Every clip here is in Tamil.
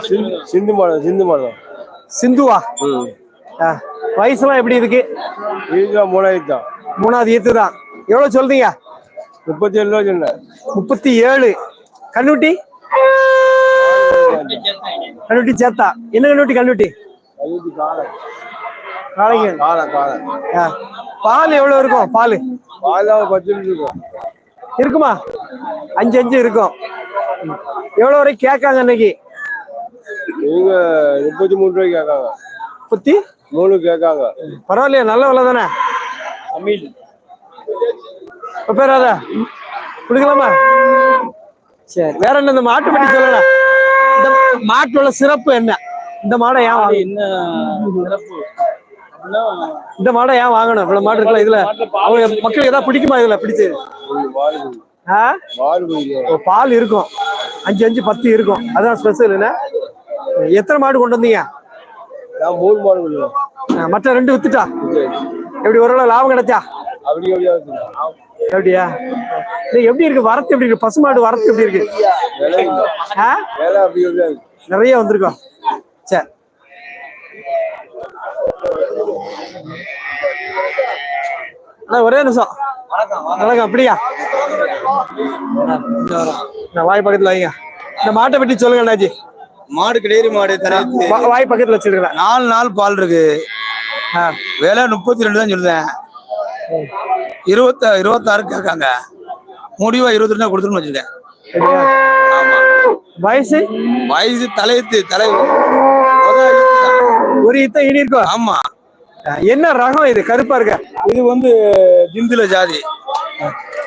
சிந்து- மாடல் சிந்து மாடல் சிந்துவா? வயசுலாம் எப்படி இருக்கு? இதுதான் மூணாயிரத்து தான். மூணாவது ஈத்து தான். எவ்வளவு சொல்றீங்க? முப்பத்தி ஏழு ரூபா சொன்னேன். முப்பத்தி ஏழு கண்ணுட்டி? கண்ணுட்டி சேத்தா என்ன கண்ணுட்டி கண்ணுட்டி? நாளைக்கு பால் எவ்வளவு இருக்கும்? பால். பால் பத்து இருக்கும். இருக்குமா? அஞ்சு அஞ்சு இருக்கும். எவ்வளவு வரைக்கும் கேட்காங்க இன்னைக்கு? இவங்க முப்பத்தி மூணு ரூபாய்க்கு கேட்காங்க. முப்பத்தி? மூணு கேட்காங்க. பரவாயில்லையா நல்ல விலை தானே? அமீல் இப்ப பேர் அத? கொடுக்கலாமா? சரி வேற என்ன இந்த மாட்டு பற்றி சொல்லல. இந்த மாட்டோட சிறப்பு என்ன? இந்த மாடை ஏன் என்ன சிறப்பு? இந்த மாடை ஏன் வாங்கணும்? இவ்வளவு மாடு இருக்குல்ல இதுல. அவங்க மக்களுக்கு ஏதாவது பிடிக்குமா இதுல பிடிச்சு? மாடு மாடு பால் இருக்கும். அஞ்சு அஞ்சு பத்து இருக்கும். அதான் ஸ்பெஷல் என்ன எத்தனை மாடு கொண்டு வந்தீங்க? மூணு மாடு மற்ற ரெண்டு வித்துட்டா? எப்படி ஓரளவு லாபம் கிடைச்சா? அப்படி அப்படியே எப்படி இருக்கு? வரத்து எப்படி இருக்கு? பசுமாடு வரத்து எப்படி இருக்கு. நிறைய வந்திருக்கோம் சரி. அண்ணா, ஒரே நிமிஷம். வணக்கம் அப்படியா? நான் வாய் பக்கத்துல வைங்க. இந்த மாட்டை பற்றி சொல்லுங்க அண்ணாஜி. மாடு கிடையாது மாடு வாய் பக்கத்துல வச்சிருக்கிறேன். நாலு நாள் பால் இருக்கு. விலை முப்பத்தி ரெண்டு தான் சொல்லுதேன். இருபத்த இருபத்தாறு கேட்காங்க. முடிவா இருபத்தி ரெண்டு கொடுத்துருன்னு வச்சுருக்கேன். வயசு? வயசு தலையத்து தலை. ஒரு இத்த இனி இருக்கும் ஆமா. என்ன ரகம் இது? கருப்பா இருக்க? இது வந்து திந்துல ஜாதி.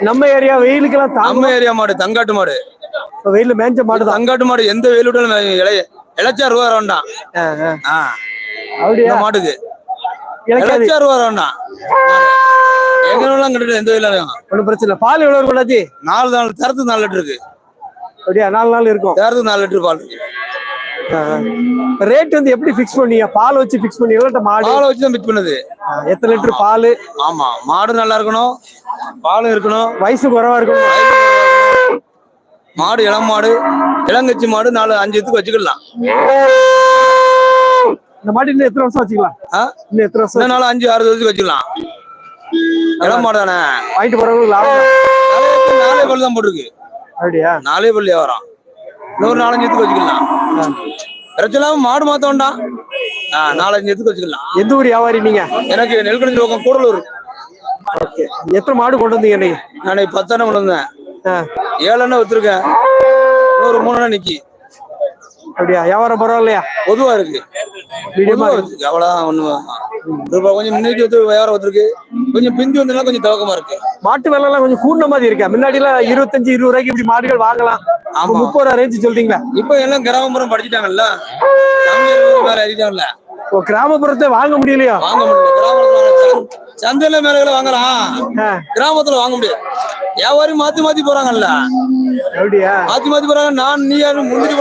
நம்ம ஏரியா வெயிலுக்கெல்லாம் நம்ம தாங்க ஏரியா மாடு தங்காட்டு மாடு. வெயில மேஞ்ச மாடுதான் தங்காட்டு மாடு எந்த வெயில் விட்டாலும் இளைய இளைச்சா ரூபா வேண்டாம் அப்படியா? மாட்டுக்கு. அது இளைச்சா ரூபா வேண்டாம் எங்க வேணாலும் கட்டுட்டு எந்த வெயிலும் ஒண்ணும் பிரச்சனை இல்லை. பால் எவ்வளவு இருக்கும் நாலு நாள் தரத்து நாலு லிட்டர் இருக்கு. அப்படியா? நாலு நாள் இருக்கும். தரத்து நாலு லிட்டர் பால் இருக்கு. ரேட் வந்து எப்படி ஃபிக்ஸ் பண்ணீங்க? பால் வச்சு ஃபிக்ஸ் பண்ணீங்களா? மாடு? பாலை வச்சு தான் பிட் பண்ணுது. எத்தனை லிட்டர் பால்? ஆமா மாடு நல்லா இருக்கணும் பாலும் இருக்கணும். வயசு குறைவா இருக்கும். மாடு இளம் மாடு இளங்கச்சி மாடு நாலு அஞ்சு இதுக்கு வச்சுக்கலாம். இந்த மாடு இன்னும் எத்தனை வருஷம் வச்சுக்கலாம்? இன்னும் எத்தனை வருஷம் நாலு அஞ்சு ஆறு வருஷத்துக்கு வச்சுக்கலாம். இளம் மாடு தானே? வாங்கிட்டு போறவங்களுக்கு லாபம். நாலே பல்லு தான் போட்டிருக்கு. அப்படியா? நாலே பல்லு வியாபாரம். இன்னொரு நாலஞ்சு இதுக்கு வச்சுக்கலாம். பிரச்சனை மாடு மாத்த வேண்டாம் ஆ, நாலஞ்சு இதுக்கு வச்சுக்கலாம். எந்த ஊர் வியாபாரி நீங்க? எனக்கு நெல்கணிஞ்சு பக்கம் கூடலூர். ஓகே. எத்தனை மாடு கொண்டு வந்தீங்க இன்னைக்கு? நான் பத்தாயிரம் கொண்டு வந்தேன். ஏழெண்ணா வித்துருக்கேன். இன்னொரு மூணு நிக்கி. அப்படியா? வியாபாரம் பரவாயில்லையா? பொதுவா இருக்கு. மீடியமா இருக்கு. அவ்வளவுதான் ஒண்ணு. கொஞ்சம் வந்து வியாபாரம் வந்திருக்கு. கொஞ்சம் பிந்தி வந்ததுனால கொஞ்சம் துவக்கமா இருக்கு. மாட்டு விலை எல்லாம் கொஞ்சம் கூடின மாதிரி இருக்கா? முன்னாடி எல்லாம் இருபத்தஞ்சு இருபது ரூபாய்க்கு இப்படி மாடுகள் வாங்கலாம். முப்பது ரேஞ்சு சொல்றீங்களா? இப்ப எல்லாம் கிராமப்புறம் படிச்சுட்டாங்கல்ல? மேல அறிவிட்டாங்கல்ல ஓ கிராமப்புறத்தை வாங்க முடியலையா? வாங்க முடியல. சந்தையில மேல வாங்கலாம். கிராமத்துல வாங்க முடியாது வியாபாரி மாத்தி மாத்தி போறாங்கல்ல? அப்படியா? மாத்தி மாத்தி போறாங்க. நான் நீ யாரும் முந்திரி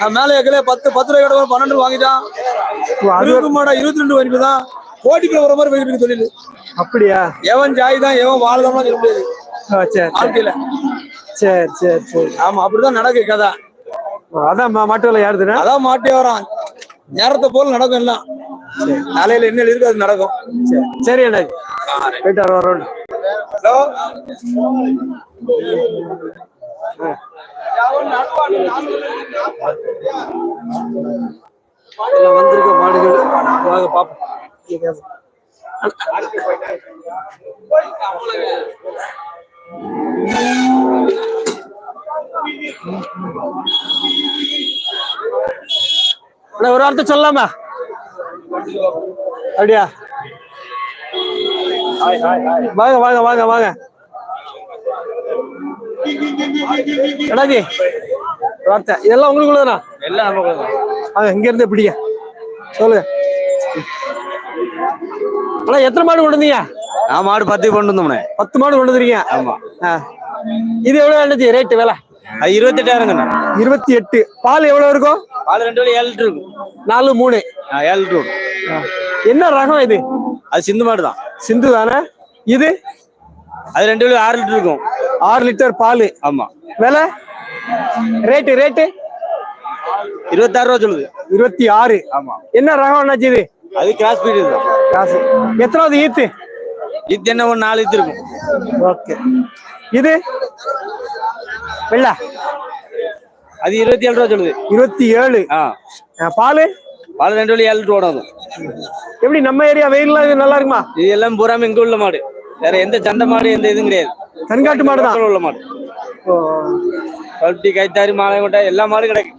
நான் மேல ஏக்கல பத்து பத்து ரூபாய் கடை பன்னெண்டு வாங்கிட்டான். இருபது மாடா இருபத்தி ரெண்டு வரைக்கும் தான் கோடிக்குள்ள வர மாதிரி போயிட்டு தொழில் அப்படியா? எவன் ஜாய் தான் எவன் வாழ்தான் சொல்ல முடியாது. வாழ்க்கையில. சரி சரி சரி. ஆமா அப்படிதான் நடக்கு கதை. அதான் மாட்டு விலை யாருதுன்னா அதான் மாட்டி வரான். நேரத்தை போல நடக்கும் எல்லாம். தலையில என்ன இருக்கு அது நடக்கும். சரி. சரி அண்ணா போயிட்டு வர வரோம் ஹலோ வந்திருக்க மாடுகள். வாங்க பாப்போம். ஒரு வார்த்தை சொல்லலாமா அப்படியா? வாங்க வாங்க வாங்க வாங்க. ஒரு வார்த்தை. இதெல்லாம் உங்களுக்குள்ளதானா? எல்லாம் வாங்க இங்க இருந்து பிடிங்க. சொல்லுங்க. அண்ணா எத்தனை மாடு கொண்டு வந்தீங்க நான் மாடு பத்து கொண்டு வந்தோம்னே பத்து மாடு கொண்டு வந்துருக்கீங்க? ஆமா. இது எவ்வளவு இருந்துச்சு? ரேட்டு விலை? அது இருபத்தெட்டாயிரங்க இருபத்தி எட்டு. பால் எவ்வளவு இருக்கும்? பால் ரெண்டு ஏழு லிட்டர் இருக்கும். நாலு மூணு. ஏழு லிட்டர். என்ன ரகம் இது? அது சிந்து மாடு தான். சிந்து தானே? இது? அது ரெண்டு வேலை ஆறு லிட்டர் இருக்கும். ஆறு லிட்டர் பால். ஆமா. விலை? ரேட்டு ரேட்டு இருபத்தாறு ரூபா சொல்லுது. இருபத்தி ஆறு. ஆமா. என்ன ரகம் அண்ணாச்சி இது? அது கிராஸ் பீடு காசு எத்தனாவது ஈத்து? இது என்ன ஒரு நாலு இது இருக்கும். ஓகே. இது? வெள்ள. அது இருபத்தி ஏழு ரூபா சொல்லுது. இருபத்தி ஏழு பால்? பால் ரெண்டு வழி ஏழு லிட்டர் ஓடும். எப்படி நம்ம ஏரியா வெயில்லாம் இது நல்லா இருக்குமா? இது எல்லாம் பூராம இங்க உள்ள மாடு. வேற எந்த சந்தை மாடு எந்த இதுவும் கிடையாது. கண்காட்டு மாடு தான். உள்ள மாடு. கல்ட்டி கைத்தாரி மாலையங்கோட்டை எல்லா மாடும் கிடைக்கும்.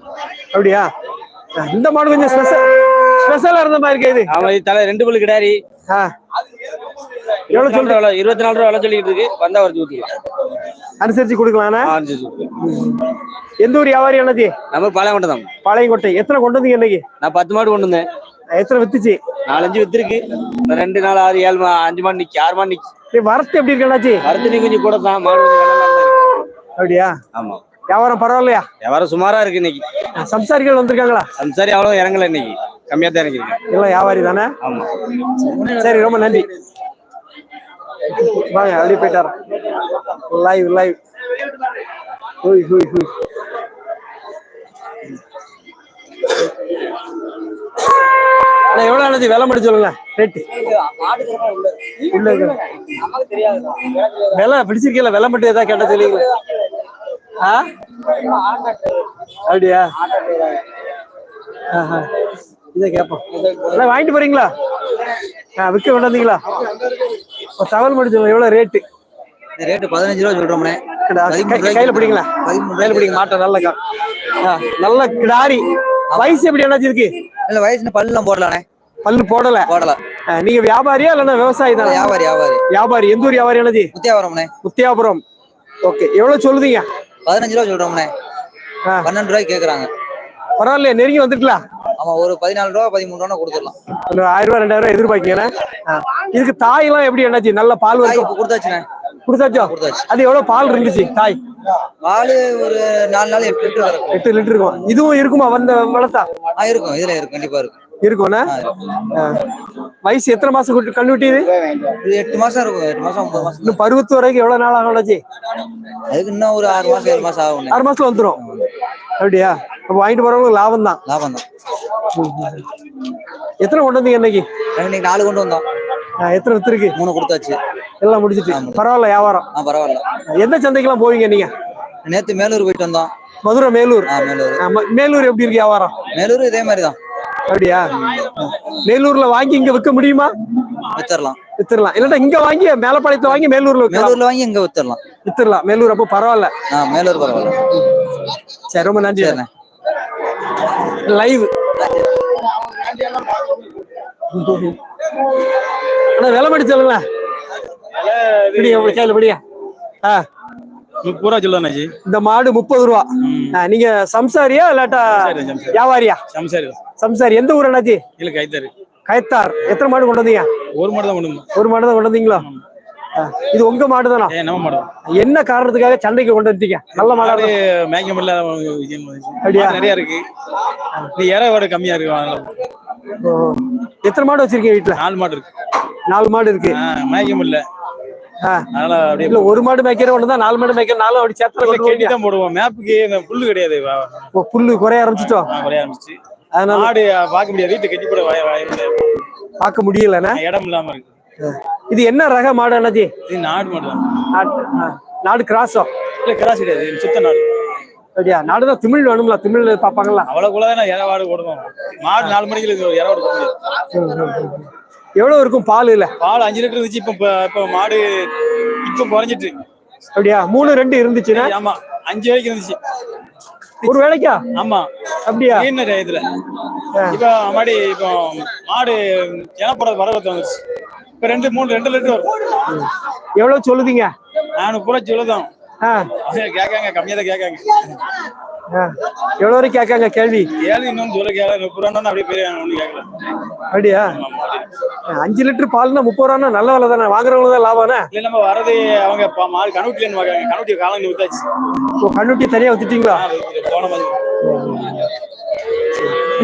அப்படியா? இந்த மாடு கொஞ்சம் ஸ்பெஷல் ஸ்பெஷலா இருந்த மாதிரி இருக்கே இது. ஆமா இது தலை ரெண்டு பல்லு கிடாரி. ஆ. எவ்வளவு சொல்ற இருபத்தி நாலு ரூபா விலை சொல்லிட்டு இருக்கு. வந்தா வரைச்சு ஊத்திக்கலாம் அனுசரிச்சு சரி. எந்த ஊர் வியாபாரி அண்ணாச்சி? நம்ம பாளையங்கோட்டை தான். பாளையங்கோட்டை. எத்தனை கொண்டு வந்தீங்க இன்னைக்கு? நான் பத்து மாடு கொண்டு வந்தேன். எத்தனை வித்துச்சு? நாலஞ்சு வித்துருக்கு. ரெண்டு நாள் ஆறு ஏழு மா- அஞ்சு மாடு நிக்கி ஆறு மாடு நிக்கி. வரத்து எப்படி இருக்கு அண்ணாச்சி? வரத்து நீ கொஞ்சம் கூட தான். மாடு. அப்படியா? ஆமா. வியாபாரம் பரவாயில்லையா? வியாபாரம் சுமாரா இருக்கு இன்னைக்கு. சம்சாரிகள் வந்திருக்காங்களா? சரி அவ்வளவு இறங்கல இன்னைக்கு. கம்மியா தான் இறங்கிருக்கேன் எல்லாம் வியாபாரி தானே? ஆமா. சரி ரொம்ப நன்றி. வாங்க அப்படி போயிட்டார் லைவ் லைவ் ஹூய் ஹூய் ஹூய். அண்ணா எவ்வளவு ஆனது விலை மட்டும் சொல்லுங்க ரேட்டு உள்ள இருக்கு. விலை பிடிச்சிருக்கல விலை மட்டும் ஏதாவது கேட்டா சொல்லுங்க ஆ? அப்படியா? ஆஹா. இதை கேட்போம். அண்ணா, வாங்கிட்டு போறீங்களா? ஆ விற்க கொண்டு தகவல் சொல்லுங்க எவ்வளவு ரேட்டு ரேட்டு பதினஞ்சு ரூபா சொல்றோம்ண்ணே கையில பிடிங்களா? கையில பிடிங்க மாட்டோம் நல்ல நல்ல கிடாரி. வயசு எப்படி என்னாச்சு இருக்கு? இல்ல வயசு பல்லுலாம் போடலாண்ணே. பல்லு போடல. போடலாம் ஆ, நீங்க வியாபாரியா இல்லைன்னா விவசாயி தானே? வியாபாரி வியாபாரி. வியாபாரி. எந்த ஊர் வியாபாரி என்னது முத்தியாவரம்ண்ணே முத்தியாபுரம். ஓகே எவ்வளவு சொல்லுதீங்க? பதினஞ்சு ரூபா சொல்றோம்ண்ணே. பன்னெண்டு ரூபாய்க்கு கேக்குறாங்க. பரவாயில்லையா நெருங்கி வந்துருக்கலாம் ஆமா ஒரு பதினாலு ரூபா பதிமூணு ரூபா கொடுத்துடலாம். ஆயிரம் ரூபாய் ரெண்டாயிரம் ரூபாய் எதிர்பார்க்கீங்க இதுக்கு தாய் எல்லாம் எப்படி என்னாச்சு? நல்ல பால் வரைக்கும் கொடுத்தாச்சுண்ணே. கொடுத்தாச்சோ? கொடுத்தாச்சு. அது எவ்வளவு பால் இருந்துச்சு தாய்? பால் ஒரு நாலு நாள் எட்டு லிட்டர் எட்டு லிட்டர் இருக்கும். இதுவும் இருக்குமா வந்த வளர்த்தா இருக்கும். இதுல இருக்கும். கண்டிப்பா இருக்கும். இருக்கும்னா. வயசு எத்தனை மாசம் குட்டி- கண்ணுட்டி இது? எட்டு மாசம் இருக்கும். எட்டு மாசம் ஒன்பது மாசம். இன்னும் பருவத்து வரைக்கும் எவ்வளவு நாள் ஆகலாச்சு அதுக்கு இன்னும் ஒரு ஆறு மாசம் ஏழு மாசம் ஆகும் ஆறு மாசத்துல வந்துரும். அப்படியா? அப்ப வாங்கிட்டு போறவங்களுக்கு லாபம் தான் லாபம் தான் எத்தனை கொண்டு வந்தீங்க இன்னைக்கு? இன்னைக்கு நாலு கொண்டு வந்தோம். எத்தனை வித்துருக்கு மூணு கொடுத்தாச்சு. எல்லாம் முடிச்சிட்டு பரவாயில்ல வியாபாரம். ஆ பரவாயில்ல. எந்த சந்தைக்கெல்லாம் போவீங்க நீங்க? நேத்து மேலூர் போயிட்டு வந்தோம். மதுரை மேலூர். மேலூர். மேலூர் எப்படி இருக்கு வியாபாரம்? மேலூர் இதே மாதிரி தான். அப்படியா? மேலூர்ல வாங்கி இங்க விற்க முடியுமா? வித்தரலாம் வித்துடலாம். இல்லன்னா இங்க வாங்கி மேலப்பாளையத்துல வாங்கி மேலூர்ல மேலூர்ல வாங்கி இங்க வித்தரலாம் வித்துடலாம். மேலூர் அப்போ பரவாயில்ல. மேலூர் பரவாயில்ல. சரி ரொம்ப நன்றி. லைவ் அண்ணா விலை மடி சொல்லுங்களேன் பிடிங்க உங்க கையில பிடிங்க. ஆ. முப்பது ரூபா இந்த மாடு முப்பது ரூபா. நீங்க சம்சாரியா இல்லாட்டா. வியாபாரியா? சம்சாரி சம்சாரி. எந்த ஊர் அண்ணாச்சி இல்ல கைத்தாரு. கயத்தார் எத்தனை மாடு கொண்டு வந்தீங்க? ஒரு மாடு தான் கொண்டு. ஒரு மாடு தான் கொண்டு வந்தீங்களா? இது உங்க மாடு தானா? என்ன காரணத்துக்காக சண்டைக்கு கொண்டு வந்துட்டீங்க? நல்ல மாடா. மேய்க்க முடியல. அப்படியா? நிறைய இருக்கு. நீ இற கம்மியா இருக்கு. எத்தனை மாடு வச்சிருக்கீங்க வீட்டுல நாலு மாடு இருக்கு. நாலு மாடு இருக்கு. மேய்க்க முடியல. இல்ல ஒரு மாடு மேய்க்கிற ஒண்ணு தான் நாலு மாடு மேய்க்கிற நாலு அப்படி கொண்டு கெட்டி. தான் போடுவோம். மேப்புக்கு புல்லு கிடையாது புல்லு குறைய ஆரம்பிச்சிட்டோம் குறைய ஆரம்பிச்சு. அதனால மாடு பார்க்க முடியாது. வீட்டை கட்டி போட. பார்க்க முடியலண்ணே இடம் இல்லாம இருக்கு. இது என்ன ரக மாடு அண்ணாச்சி? இது நாடு மாடு நாடு கிராஸோ? இல்ல கிராஸ் கிடையாது. சுத்த நாடு. அப்படியா? நாடுதான் தமிழ் வேணும்ல தமிழ் பாப்பாங்களா அவ்வளவுக்குள்ள தான் இறவாடு போடுவோம். மாடு நாலு மணிக்கு இது இறவாடு போட முடியாது எவ்வளவு இருக்கும் பால் இல்ல பால் அஞ்சு லிட்டர் இருந்துச்சு இப்ப இப்ப- மாடு இப்ப குறைஞ்சிட்டு அப்படியா? மூணு ரெண்டு இருந்துச்சுன்னா? ஆமா அஞ்சு வரைக்கும் இருந்துச்சு. ஒரு வேலைக்கா? ஆமா. அப்படியா? ஈன இதுல இப்ப மாடி இப்போ மாடு ஜனப்பட வரவத்து வந்துருச்சு இப்ப ரெண்டு மூணு ரெண்டு லிட்டர். வரும் எவ்வளவு சொல்லுதீங்க? நானு பூரா சொல்லுதான் கேட்காங்க கம்மியா தான் கேட்காங்க. எவ்வளவு வரைக்கும் கேட்காங்க கேள்வி? ஏழு இன்னொன்னு சொல்ல முப்பது ரூபா அப்படியே பெரிய கேட்கல. அப்படியா? அஞ்சு லிட்டர் பால்னா முப்பது ரூபான்னா நல்ல விலை தானே? வாங்குறவங்க தான் லாபம்னா? இல்ல நம்ம வரது அவங்க மாடு கணுட்டிலேன்னு பார்க்காங்க கணுட்டி காலம் வித்தாச்சு ஓ, கண்ணுட்டி தனியா வித்துட்டீங்களா போன மாதிரி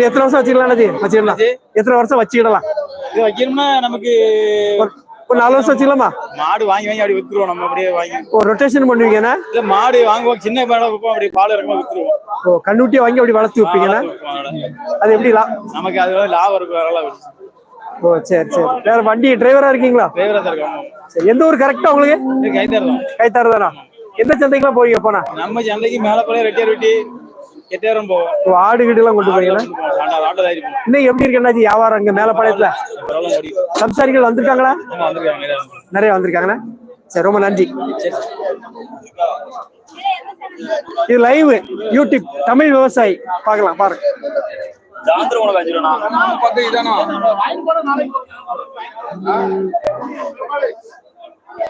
எத்தனை வருஷம் வச்சுக்கலாம் வச்சுக்கலாம்? எத்தனை வருஷம் வச்சுக்கிடலாம்? இது வைக்கணும்னா நமக்கு ஒரு நாலு வருஷம் வச்சுக்கலாமா? மாடு வாங்கி வாங்கி அப்படி வித்துருவோம். நம்ம அப்படியே வாங்கி ஒரு ரொட்டேஷன் பண்ணுவீங்கண்ணா இல்ல மாடு வாங்குவோம். சின்ன மாடா வைப்போம் அப்படியே பால் இறக்கும்போது வித்துருவோம். ஓ கண்ணுட்டியை வாங்கி அப்படி வளர்த்து வைப்பீங்கண்ணா அது எப்படி லா நமக்கு அது லாபம் இருக்கும் அதனால ஓ சரி சரி. வேற வண்டி டிரைவரா இருக்கீங்களா? டிரைவரா தான் இருக்கோம். சரி எந்த ஊர் கரெக்டா உங்களுக்கு? இது கைத்தறோம் கைத்தாறு தானா? எந்த சந்தைக்கெல்லாம் போவீங்க போனா? நம்ம சந்தைக்கு மேல போல ரெட்டியார் வெட்டி எட்டாயிரம் போவோம் ஆடு கீடு எல்லாம் கொண்டு போவோம் இன்னும் எப்படி இருக்கு அண்ணாச்சி? வியாபாரம் அங்க மேலப்பாளையத்துல பரவாயில்ல முடியும் சம்சாரிகள் வந்திருக்காங்களா? நிறைய வந்திருக்காங்க. நிறைய வந்திருக்காங்கண்ணா. சரி ரொம்ப நன்றி. இது லைவ் யூடியூப் தமிழ் விவசாயி. பார்க்கலாம் பாருங்க.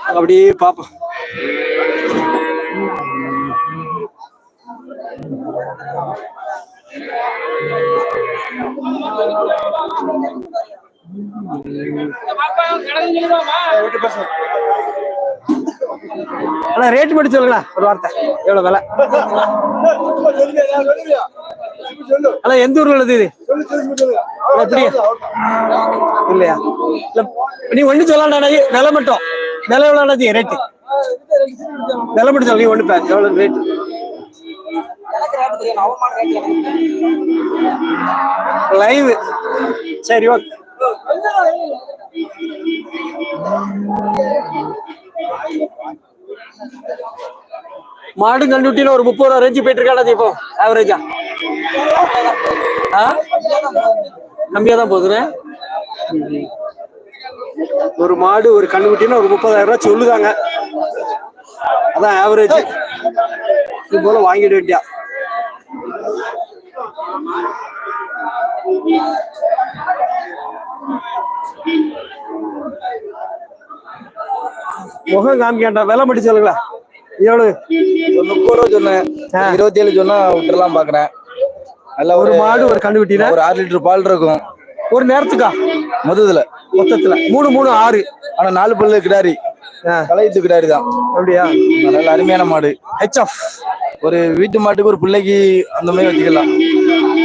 அப்படியே பாப்போம். அண்ணா ரேட் மட்டும் சொல்லுங்களா ஒரு வார்த்தை. எவ்வளவு விலை? அண்ணா எந்த ஊர்ல உள்ளது இது? அப்படியா? இல்லையா? இல்ல நீ ஒண்ணு சொல்லலாம்டா விலை மட்டும். விலை எவ்வளவு ரேட்டு விலை மட்டும் சொல்லி ஒண்ணு எவ்வளவு ரேட்டு லைவ் சரி ஓகே. மாடு கண்டுட்டின ஒரு முப்பது ரூபா ரேஞ்சு போயிட்டு இருக்காடா இப்போ ஆவரேஜா ஆ? கம்மியா தான் போகுதுண்ணே ஒரு மாடு ஒரு கண்ணுக்குட்டின்னு ஒரு முப்பதாயிரம் ரூபாய் சொல்லுதாங்க. அதான் ஆவரேஜ் இது போல வாங்கிட வேண்டியா முகம் காமிக்காண்டா விலை மட்டும் சொல்லுங்களா? எவ்வளவு? ஒரு முப்பது ரூபா சொன்னேன். இருபத்தி ஏழு சொன்னா விட்டுறலாம் பாக்குறேன். நல்லா ஒரு மாடு ஒரு கண்ணுக்குட்டினா ஒரு ஆறு லிட்டர் பால் இருக்கும். ஒரு நேரத்துக்கா? மொத்தத்துல. மொத்தத்துல. மூணு மூணு ஆறு. ஆனா நாலு பல்லு கிடாரி. கலையத்து கிடாரி தான் அப்படியா? நல்ல அருமையான மாடு. ஹெச்எஃப் ஒரு வீட்டு மாட்டுக்கு ஒரு பிள்ளைக்கு அந்த மாதிரி வச்சுக்கலாம்.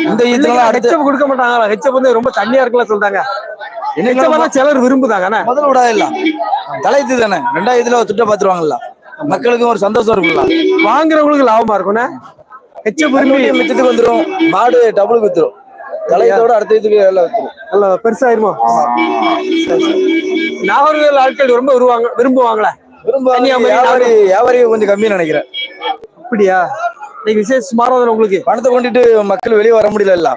இந்த அடுத்து ஹெச்எஃப் கொடுக்க மாட்டாங்களா? ஹெச்எஃப் வந்து ரொம்ப தண்ணியா இருக்குல்ல சொல்றாங்க. என்ன சிலர் விரும்புதாங்கண்ணே முதல்ல விடாது இல்ல தலையத்து தானே? ரெண்டாயிரத்துல ஒரு திட்டம் பாத்துருவாங்கல்ல மக்களுக்கும் ஒரு சந்தோஷம் இருக்கும்ல. வாங்குறவங்களுக்கு லாபமா இருக்கும்ண்ணே. ஹெச்எஃப் விரும்பி மிச்சத்துக்கு வந்துரும். மாடு டபுளுக்கு வித்துரும் தலையத்தோட அடுத்த இதுக்கு எல்லாம் வித்துரும் நல்ல பெருசாயிருமா. நாகர்கோவில் ஆட்கள் ரொம்ப விரும்புவாங்க. விரும்புவாங்களே விரும்ப கன்னியாகுமரி, வியாபாரி வியாபாரி கொஞ்சம் கம்மின்னு நினைக்கிறேன். அப்படியா? இன்னைக்கு விசேஷ சுமாரம் உங்களுக்கு? பணத்தை கொண்டுட்டு மக்கள் வெளியே வர முடியல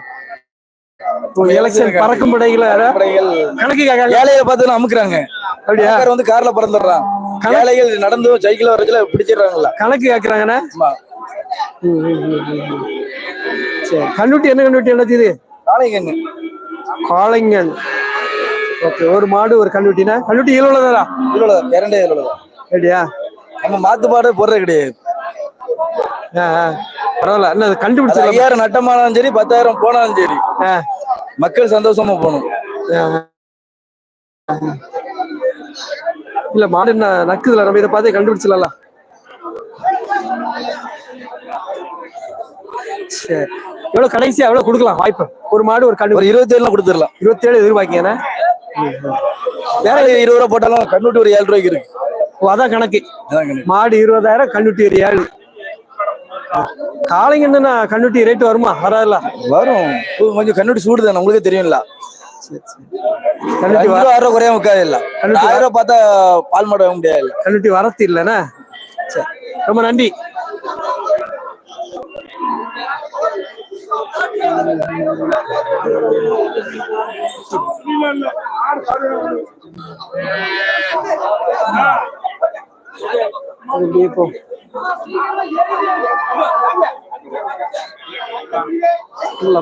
எலெக்ஷன் பறக்கும் படைகளை? கணக்கு ஏழையை பார்த்து அமுக்குறாங்க. அப்படியா? வந்து கார்ல பறந்துடுறான். ஏழைகள் நடந்து சைக்கிள் வரதுல பிடிச்சிடுறாங்கல்ல. கணக்கு ம். சரி கண்ணுட்டி என்ன கண்ணுட்டி என்னது இது நாளைக்கு காளைங்கன் ஓகே ஒரு மாடு ஒரு கண்ணுட்டினா கண்ணுட்டி இவ்வளவுதானா இவ்வளவுதான் இரண்டே இவ்வளவுதான் அப்படியா? நம்ம மாத்து பாடு போடுறது கிடையாது. பரவாயில்ல. என்ன கண்டுபிடிச்சிடலாம் ஐயாயிரம் நட்டமானாலும் சரி பத்தாயிரம் போனாலும் சரி. மக்கள் சந்தோஷமா போகணும். இல்ல மாடு என்ன நக்குதுல? நம்ம இதை பார்த்து கண்டுபிடிச்சிடலாம் சரி. எவ்வளவு கடைசியா எவ்வளவு கொடுக்கலாம் வாய்ப்பு? ஒரு மாடு ஒரு கண்டு ஒரு இருபத்தி ஏழுலாம் கொடுத்துடலாம். இருபத்தி ஏழு எதிர்பார்க்கீங்கண்ணே வேற இருபது ரூபா போட்டாலும் கண்ணுட்டு ஒரு ஏழு ரூபாய்க்கு இருக்கு. ஓ, அதான் கணக்கு. மாடு இருபதாயிரம் கண்ணுட்டி ஒரு ஏழு. காளைங்கன்னு கண்ணுட்டி ரேட் வருமா? வராதுல்ல வரும். கொஞ்சம் கண்ணுட்டு சூடு தானே உங்களுக்கே தெரியும்ல. கண்ணுட்டி வர ரூபா ஆறு ரூபா குறைய முக்காது இல்ல கண்ணுட்டி ஆயிரம் ரூபா பார்த்தா பால் மாடு வாங்க முடியாது. கண்ணுட்டி வரத்து சரி. ரொம்ப நன்றி. அப்படியே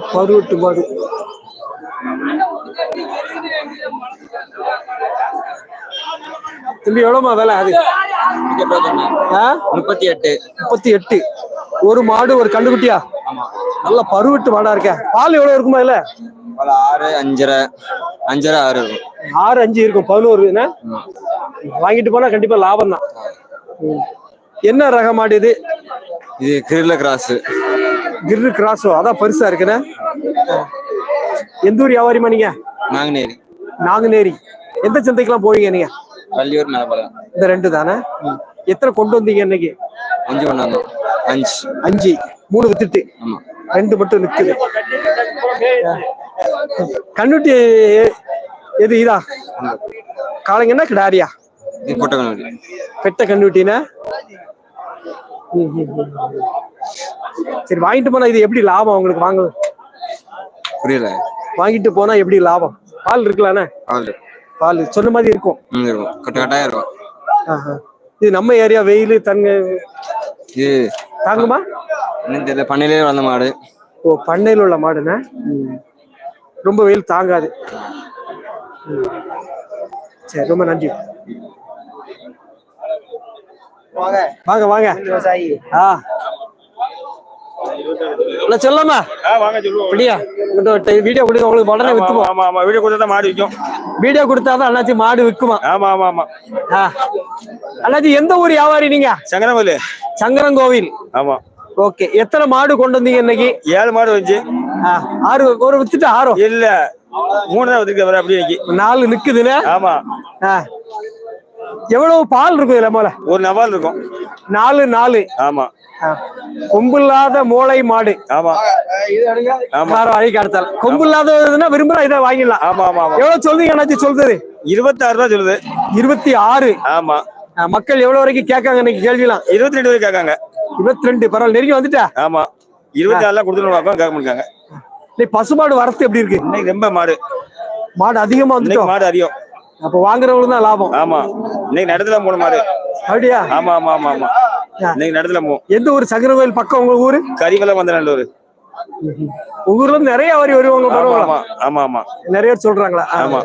பருவட்டு மாடு தம்பி எவ்வளோமா வேலை அது? முப்பத்தி எட்டு. முப்பத்தி எட்டு. ஒரு மாடு ஒரு கண்டுக்குட்டியா நல்ல பருவட்டு மாடா இருக்க. பால் எவ்வளவு இருக்குமா இல்ல ஆறு அஞ்சரை அஞ்சரை ஆறு இருக்கும். ஆறு அஞ்சு இருக்கும். பதினோரு வாங்கிட்டு போனா கண்டிப்பா லாபம் தான். என்ன ரக மாடு இது? இது கிரில்ல கிராஸ் கிர்ரு கிராஸோ அதான் பெருசா இருக்குண்ணே எந்த ஊர் வியாபாரிமா நீங்க? நாங்குநேரி. நாங்குநேரி. எந்த சந்தைக்கெல்லாம் போவீங்க நீங்க? வள்ளியூர் மேலப்பாளையம் இந்த ரெண்டு தானே? எத்தனை கொண்டு வந்தீங்க இன்னைக்கு? அஞ்சு கொண்டாந்து அஞ்சு. அஞ்சு. மூணு வித்துட்டு. ஆமா. ரெண்டு மட்டும் நிக்குது. கண்ணுட்டி எது இதா? காளைங்கன்னா கிடாரியா? இது பொட்டக்கணி பெட்ட கண்ணுட்டினா? சரி வாங்கிட்டு போனா இது எப்படி லாபம் உங்களுக்கு வாங்க புரியல. வாங்கிட்டு போனா எப்படி லாபம்? பால் இருக்கலாண்ணே ஆள் பால் சொன்ன மாதிரி இருக்கும். இருக்கும். கட்டு இருக்கும். ஆஹா. இது நம்ம ஏரியா வெயில் தங்க இது தாங்குமா? என்னன்னு தெரியல. பண்ணையிலே வளர்ந்த மாடு. ஓ பண்ணையில் உள்ள மாடுண்ணே ரொம்ப வெயில் தாங்காது. சரி ரொம்ப நன்றி. வாங்க. வாங்க ஆ. இல்ல சொல்லாமா வாங்க சொல்லுவோம். அப்படியா? வீடியோ கொடுங்க உங்களுக்கு உடனே வித்துமா? ஆமா ஆமா. வீடியோ கொடுத்தா மாடு விற்கும் வீடியோ கொடுத்தாதான் அண்ணாச்சி மாடு விக்குமா? ஆமா ஆமா ஆமா. அண்ணாச்சி எந்த ஊர் வியாபாரி நீங்க? சங்கரமல்லு சங்கரங்கோவில். ஆமா. ஓகே. எத்தனை மாடு கொண்டு வந்தீங்க இன்னைக்கு? ஏழு மாடு வந்துச்சு. ஆறு ஒரு வித்துட்டு ஆறோ? இல்ல. மூணு தான் வந்துருக்கு வர அப்படி இன்னைக்கு நாலு நிக்குதுன்னு ஆமா. எவ்வளவு பால் இருக்கும் இதுல மேல? ஒரு நவால் இருக்கும். நாலு நாலு. ஆமா. ஆ. கொம்பில்லாத மூளை மாடு. ஆமா. வழிக்கு அடுத்தால கொம்பு இல்லாததுன்னா விரும்புறா இதை வாங்கிடலாம். ஆமா ஆமா ஆமா. எவ்வளவு சொல்றீங்க அண்ணாச்சி சொல்றது? இருபத்தாறு ரூபா சொல்லுது. இருபத்தி ஆறு. ஆமா. மக்கள் எவ்வளவு வரைக்கும் கேட்காங்க இன்னைக்கு கேள்விலாம் இருபத்தி ரெண்டு வரைக்கும் கேட்காங்க. இருபத்தி ரெண்டு. பரவாயில்ல நெருங்கி வந்துட்டா? ஆமா. இருபத்தி நாலுலாம் கொடுத்துட்டு பார்ப்போம் கேட்க முடியாங்க நீ பசுமாடு வரத்து எப்படி இருக்கு? இன்னைக்கு ரொம்ப மாடு. மாடு அதிகமா வந்துட்டோம். மாடு அதிகம். அப்ப வாங்குறவங்களுக்கு தான் லாபம். ஆமா. இன்னைக்கு நடத்துல மூணு மாடு. அப்படியா? ஆமா ஆமா ஆமா ஆமா. இன்னைக்கு நடத்துல மூ எந்த ஊர்? சங்கரகோயில் பக்கம் உங்க ஊரு? கரிவலம் வந்த நல்லூர் உங்க ஊர்ல இருந்து நிறைய வரி வருவாங்க ஆமா பரவாயில்ல. ஆமா நிறைய பேர் சொல்றாங்களா. ஆமா.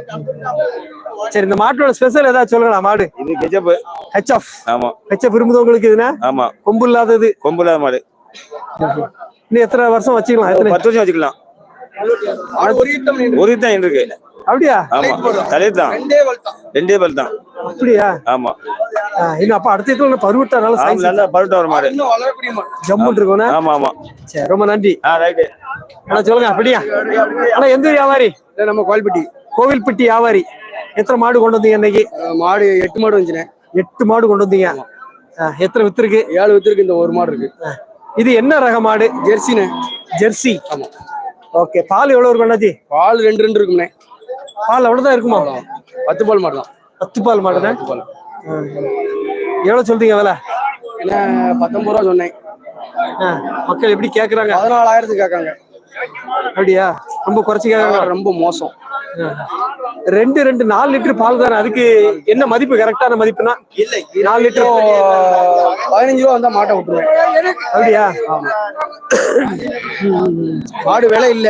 சரி இந்த மாட்டோட ஸ்பெஷல் ஏதாவது சொல்லுங்களா மாடு? இது கெஜப்பு ஹெச்எஃப் ஆமா. ஹெச்எஃப் விரும்புதவங்களுக்கு இதுனா? ஆமா. கொம்பு இல்லாதது. கொம்பு இல்லாத மாடு. இன்னும் எத்தனை வருஷம் வச்சுக்கலாம்? பத்து வருஷம் வச்சுக்கலாம். ஒரு தான் இருக்கு. அப்படியா? ஆமா. தலைவர் தான். ரெண்டே பல் தான். அப்படியா? ஆமா. இன்னும் அப்ப அடுத்த இதுல பருவட்டா நல்ல பருட்டா ஒரு மாடு ஜம்முன் இருக்கும்னா? ஆமா ஆமா. சரி ரொம்ப நன்றி. ஆ ரைட்டு ஆனா சொல்லுங்க அப்படியா? ஆனா எந்த வியாபாரி? நம்ம கோல்பட்டி கோவில்பட்டி வியாபாரி. எத்தனை மாடு கொண்டு வந்தீங்க இன்னைக்கு? மாடு எட்டு மாடு வந்துச்சுனே எட்டு மாடு கொண்டு வந்தீங்க. எத்தனை வித்துருக்கு? ஏழு வித்துருக்கு இந்த ஒரு மாடு இருக்கு. இது என்ன ரக மாடு? ஜெர்சினே ஜெர்சி. ஆமா. ஓகே பால் எவ்வளவு இருக்கும் அண்ணாச்சி? பால் ரெண்டு ரெண்டு இருக்கும்னே பால் அவ்வளவுதான் இருக்குமா? பத்து பால் மாடு தான் பத்து பால். ஆ. எவ்வளவு சொல்றீங்க விலை? என்ன பத்தொன்பது ரூபா சொன்னேன். மக்கள் எப்படி கேக்குறாங்க? பதினாலாயிரத்துக்கு கேட்காங்க. அப்படியா? ரொம்ப குறைச்சு கேக்குறாங்க. ரொம்ப மோசம். ரெண்டு ரெண்டு நாலு லிட்டர் பால் தானே? அதுக்கு என்ன மதிப்பு கரெக்டான மதிப்புனா நாலு லிட்டர். பதினஞ்சு ரூபா வந்தா மாட்டை விட்டுருவேன். அப்படியா? மாடு விலை இல்ல.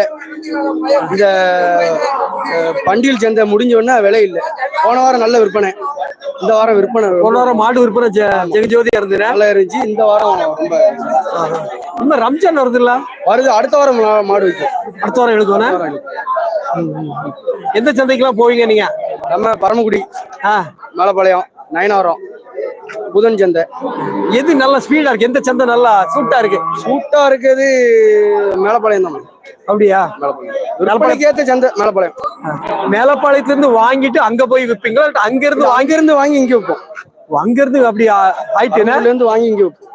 இந்த அஹ், பண்டிகை சந்தை முடிஞ்ச உடனே விலை இல்ல. போன வாரம் நல்ல விற்பனை. இந்த வாரம் விற்பனை போன வாரம் மாடு விற்பனை ஜெகஜோதியா இருந்ததுன்னா நல்லா இருந்துச்சு. இந்த வாரம் ரொம்ப இன்னும் ரம்ஜான் வருதுல்ல? வருது. அடுத்த வாரம் மாடு வைக்கும். அடுத்த வாரம் வைக்கும். எந்த சந்தைக்கெல்லாம் போவீங்க நீங்க? நம்ம பரமக்குடி மேலப்பாளையம் நயனாவரம் புதன் சந்தை. எது நல்ல ஸ்பீடா இருக்கு? எந்த சந்தை நல்லா சூட்டா இருக்கு? சூட்டா இருக்கிறது மேலப்பாளையம் தான் அப்படியா? விற்பனைக்கு ஏத்த சந்தை மேலப்பாளையம். மேலப்பாளையத்துல இருந்து வாங்கிட்டு அங்க போய் விப்பீங்களா? இல்ல அங்க இருந்து வாங்கி அங்கிருந்து வாங்கி இங்க வைப்போம். அங்க இருந்து அப்படி ஆ- ஆயிட்டுன்னா அங்கிருந்து இருந்து வாங்கி இங்க வைப்போம்.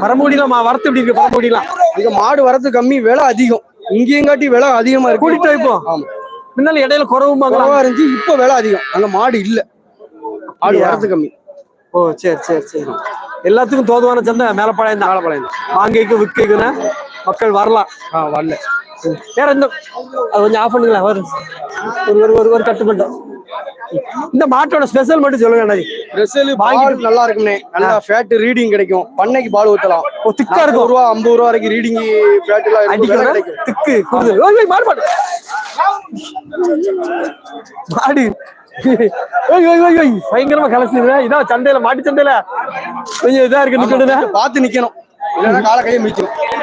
பரமக்குடிலாம் மா- வரத்து எப்படி இருக்கு பரமக்குடிலாம் அங்க மாடு வரது கம்மி விலை அதிகம். இங்கேயும் காட்டி விலை அதிகமா இருக்கு. கூட்டிட்டு வைப்போம் ஆமா. முன்னால இடையில குறவுமாங்களா குறவா இருந்துச்சு இப்ப விலை அதிகம். அங்க மாடு இல்ல. மாடு அப்படியா? வரது கம்மி. ஓ சரி சரி சரி. எல்லாத்துக்கும் தோதுவான சந்தை மேலப்பாளையம் தான். மேலப்பாளையம். வாங்கிக்கு விற்குதுன்னா மக்கள் வரலாம். ஆ வரல. வேற எந்த அது கொஞ்சம் ஆஃப் பண்ணுங்களா வரும். ஒரு ஒரு ஒரு ஒரு கட்டு மட்டும். இந்த மாட்டோட ஸ்பெஷல் மட்டும் சொல்லுங்க அண்ணாஜி. வாங்கிட்டு- பால் நல்லா இருக்கும்னே. நல்லா ஃபேட் ரீடிங் கிடைக்கும். பண்ணைக்கு பால் ஊத்தலாம். ஓ திக்கா இருக்கும். ரூபா ஐம்பது ரூபா வரைக்கும் ரீடிங் ஃபேட் எல்லாம் கிடைக்கும். திக்கு ஓய், மாடு மாடு. மாடு. பயங்கரமா கலசுதுங்க இதான் சந்தையில மாட்டு சந்தையில. கொஞ்சம் இதா இருக்கு நிக்கணுதா பார்த்து நிக்கணும். இல்லைன்னா கால கையை மிச்சிடும் ஓ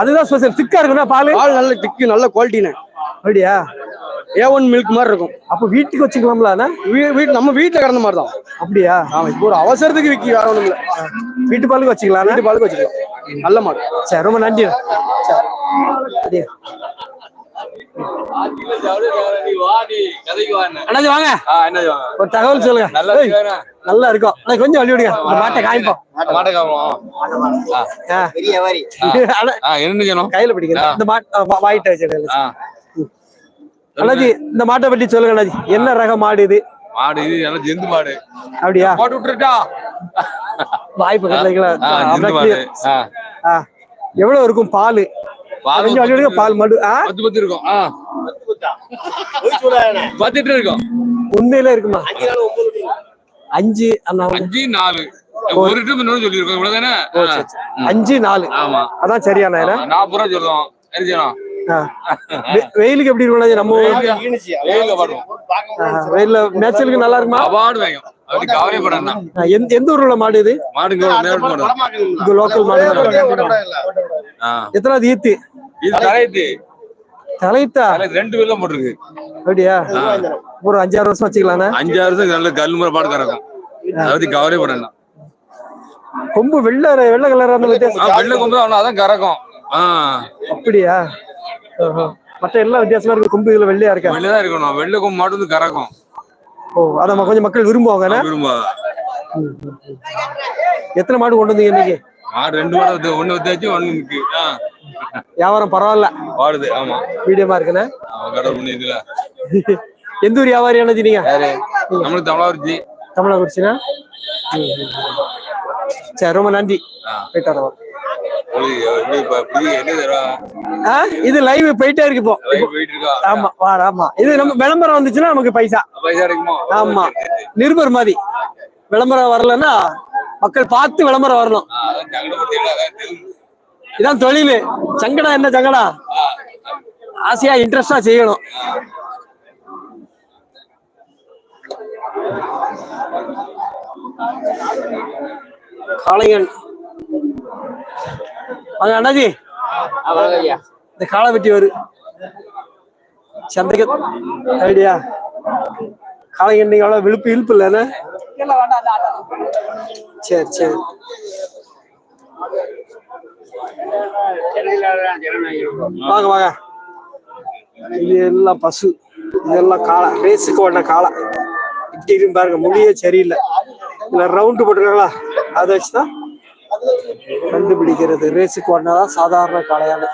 அதுதான் ஸ்பெஷல் திக்கா இருக்குண்ணா பால்? பால் நல்ல திக்கு நல்ல குவாலிட்டினே அப்படியா? ஏ ஒன் மில்க் மாதிரி இருக்கும். அப்ப வீட்டுக்கு வச்சுக்கலாம்ல வீட்டு நம்ம வீட்டுல கிடந்த மாதிரி தான் அப்படியா? ஆமா இப்போ ஒரு அவசரத்துக்கு விக்கி வேற ஒண்ணும் இல்ல வீட்டு பாலுக்கு வச்சுக்கலாம் வீட்டு பாலுக்கு வச்சுக்கலாம். நல்ல மாடு. சரி ரொம்ப நன்றி சரி. அண்ணாச்சி வாங்க? ஒரு தகவல் சொல்லுங்க. நல்லா இருக்கும். அண்ணா, கொஞ்சம் வழி விடுங்க. இந்த மாட்டை காமிப்போம். கையில பிடிக்கிறேன். இந்த மாட்டை வாயிட்ட வச்சிருக்கேன் ஆ. அண்ணாஜி இந்த மாட்டை பத்தி சொல்லுங்க அண்ணாஜி என்ன ரக மாடு இது? மாடு இது நல்லா ஜெந்து மாடு. அப்படியா? போட்டு விட்டுருட்டா. வாய்ப்பு கிடைக்கல. எவ்வளவு இருக்கும் பால்? பால் பால் மடு ஆ? பத்து பத்து இருக்கும். ஆ. பத்து லிட்டர் இருக்கும். உண்மையில இருக்குமா? அஞ்சு அண்ணா அஞ்சு நாலு. ஒரு லிட்டர் இன்னொன்னு சொல்லியிருக்கோம். இவ்வளவுதானே? ஆ. அஞ்சு நாலு. ஆமா. அதான் சரியான நாற்பது ரூபா சொல்லுவோம் வெயிலுக்கு எப்படி இருக்கும்? நம்ம ஊருக்கு? வெயில்ல மேய்ச்சலுக்கு நல்லா இருக்குமா? அவார்டு ஆ, எந்த எந்த ஊர்ல மாடு இது? மாடுங்க மேல் மாடு இது லோக்கல் மாடு ஆ. எத்தனாவது ஈத்து? இது தலையத்து தலையத்து ரெண்டு பேர்ல போட்டிருக்கு. அப்படியா? ஒரு அஞ்சாறு வருஷம் வச்சுக்கலாண்ணே? அஞ்சாறு வருஷம் நல்ல கல் முறை பாடு கறக்கும் அதாவது கவலைப்படணும் கொம்பு வெள்ளை வெள்ளை கலரா அந்த வித்தியாசம். வெள்ளை கொம்பு அதான் கறக்கும். அப்படியா. மத்த எல்லாம் வித்தியாசமா இருக்கு கொம்பு இதுல வெள்ளையா இருக்கா? வெள்ளதான் இருக்கணும். வெள்ளை கொம்பு மாட்டு வந்து கறக்கும். ஓ அத கொஞ்சம் மக்கள் விரும்புவாங்கண்ணே விரும்ப எத்தனை மாடு கொண்டு வந்தீங்க இன்னைக்கு? மாடு ரெண்டு மாடு ஒண்ணு வச்சாச்சு ஒண்ணு நிக்கு. வியாபாரம் பரவாயில்ல. பாடுது ஆமா. மீடியமா இருக்குண்ணே எந்த ஊர் வியாபாரி என்னது நீங்க? நம்மளுக்கு தமிழாருச்சு. தமிழா குறிச்சினா சரி ரொம்ப நன்றி. போயிட்டு ஆ இது லைவ் போயிட்டே இருக்கு இப்போ. ஆமா வாடா ஆமா. இது நம்ம விளம்பரம் வந்துச்சுன்னா நமக்கு பைசா. ஆமா. நிருபர் மாதிரி. விளம்பரம் வரலன்னா மக்கள் பார்த்து விளம்பரம் வரணும். இதான் தொழில். சங்கடம் என்ன சங்கடா? ஆசையா இன்ட்ரெஸ்டா செய்யணும். காளையன் அண்ணாஜி. இந்த காளை வெட்டி வரு. சந்தைக்கு ஐடியா. காளையன் நீங்க அவ்வளவு விழுப்பு இழுப்பு இல்லைன்னு சரி சரி. வாங்க வாங்க. இது எல்லாம் பசு. இதெல்லாம் காளை. ரேஸுக்கு ஓடின காளை. இப்படி இருக்கு பாருங்க முடியே சரியில்லை. இதுல ரவுண்டு போட்டுருக்காங்களா? அதை வச்சுதான் கண்டுபிடிக்கிறது. ரேஸுக்கு ஓடினாதான் சாதாரண காளையான.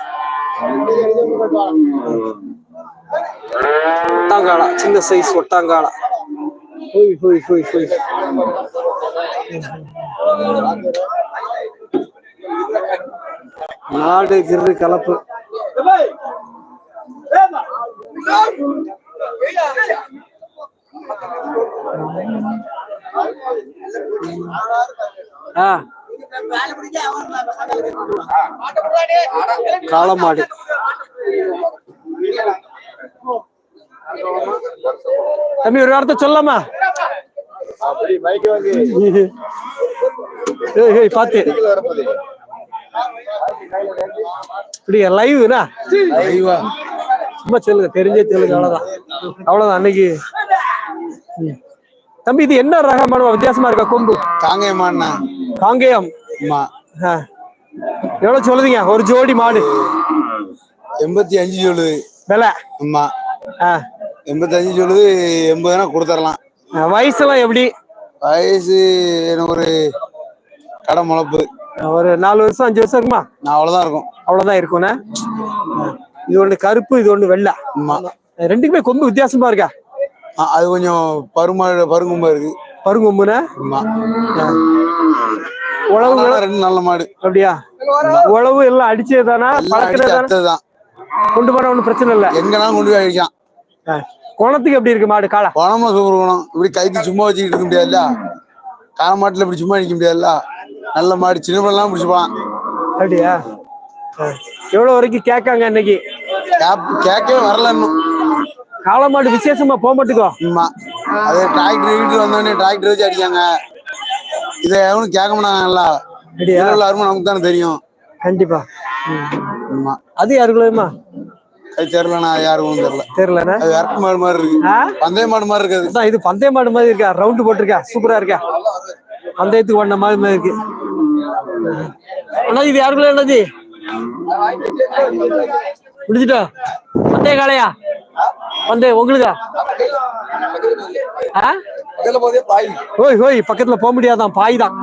ஒட்டாங்காளா. சின்ன சைஸ் ஒட்டாங்காளா. ஹோய் ஹோய் ஹோய் ஹோய். நாடு கிரு கலப்பு. காளமாடு தம்பி ஒரு வார்த்தை ஏய், பாத்து. இப்படியா லைவ்னா சும்மா சொல்லுங்க தெரிஞ்சே சொல்லுங்க அவ்வளவுதான். அவ்வளவுதான் அன்னைக்கு. தம்பி இது என்ன ரகமான வித்தியாசமா இருக்கா கொம்பு? காங்கேயமாண்ணா காங்கேயம். எவ்வளவு சொல்லுதீங்க? ஒரு ஜோடி மாடு. எண்பத்தி அஞ்சு சொல்லுது. விலை? ஆமா. எண்பத்தி அஞ்சு சொல்லுது எண்பதுனா கொடுத்துடலாம் ஆ, வயசெல்லாம் எப்படி? வயசு ஒரு கடை முளப்பு ஒரு நாலு வருஷம் அஞ்சு வருஷம் இருக்குமா? நான் அவ்வளவுதான் இருக்கும். அவ்வளவுதான் இருக்கும்ண்ணே இது ஒண்ணு கருப்பு இது ஒண்ணு வெள்ளை. ரெண்டுக்குமே கொம்பு வித்தியாசமா இருக்கா? அது கொஞ்சம் பருமா பருங்கும்பா இருக்கு. பருங்கொம்புண்ணே? உழவு ரெண்டு நல்ல மாடு. அப்படியா? உழவு எல்லாம் அடிச்சதுதானா? அத்ததுதான் கொண்டு போன ஒண்ணும் பிரச்சனை இல்ல. எங்கனாலும் கொண்டு போய் அடிக்கலாம். குணத்துக்கு எப்படி இருக்கு மாடு காளை? பணமா சூப்பர் குணம். இப்படி கைத்து சும்மா வச்சுக்கிட்டு இருக்க முடியாதுல்ல? கால மாட்டுல இப்படி சும்மா நிக்க முடியாதுல்ல? நல்ல மாடு சின்ன பிள்ளைலாம் பிடிச்சி போலாம் அப்படியா? ஆ. எவ்வளவு வரைக்கும் கேட்காங்க இன்னைக்கு? கேட்கவே வரல இன்னும். காளை மாடு விசேஷமா போக மாட்டுக்கோ? அது டிராக்டர் வீட்டுக்கு வந்தோடனே டிராக்டர் வச்சு அடிக்காங்க இதை எவனும் கேட்க மாட்டாங்கல்ல. அருமை நமக்கு தானே தெரியும். கண்டிப்பா. ஆமா. அது யாருக்குள்ளமா அது தெரியலண்ணா யாருக்கும் தெரியல. தெரியலண்ணே? அது விரட்டு மாடு மாதிரி இருக்கு? பந்தய மாடு மாதிரி இருக்காது. இது பந்தய மாடு மாதிரி இருக்கா? ரவுண்டு போட்டிருக்கா? சூப்பரா இருக்கா? பந்தயத்துக்கு மாதிரி மாதிரி இருக்கு. அண்ணா இது யாருக்குள்ள என்னது முடிஞ்சிட்டா? பந்தய காளையா? வந்து உங்களுக்கா? ஆ? ஓய் ஓய் பக்கத்துல போக முடியாதான் பாய் தான்.